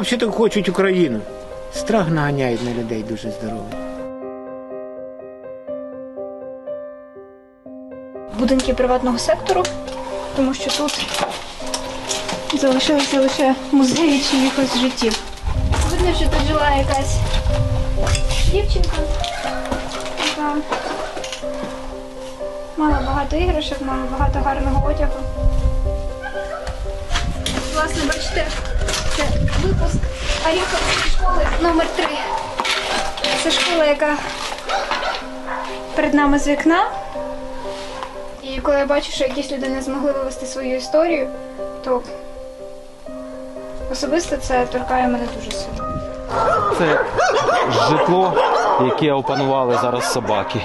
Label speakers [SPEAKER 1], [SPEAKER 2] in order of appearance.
[SPEAKER 1] взагалі хочуть Україну. Страх наганяють на людей дуже здоровий.
[SPEAKER 2] будинки приватного сектору, тому що тут залишилися лише музеї чиїхось життів. Видно, що тут жила якась дівчинка, яка мала багато іграшок, мала багато гарного одягу. Власне, бачите, це випуск Оріховської школи номер 3 Це школа, яка перед нами з вікна. І коли я бачу, що якісь люди не змогли вивести свою історію, то особисто це торкає мене дуже сильно.
[SPEAKER 3] Це житло, яке опанували зараз собаки.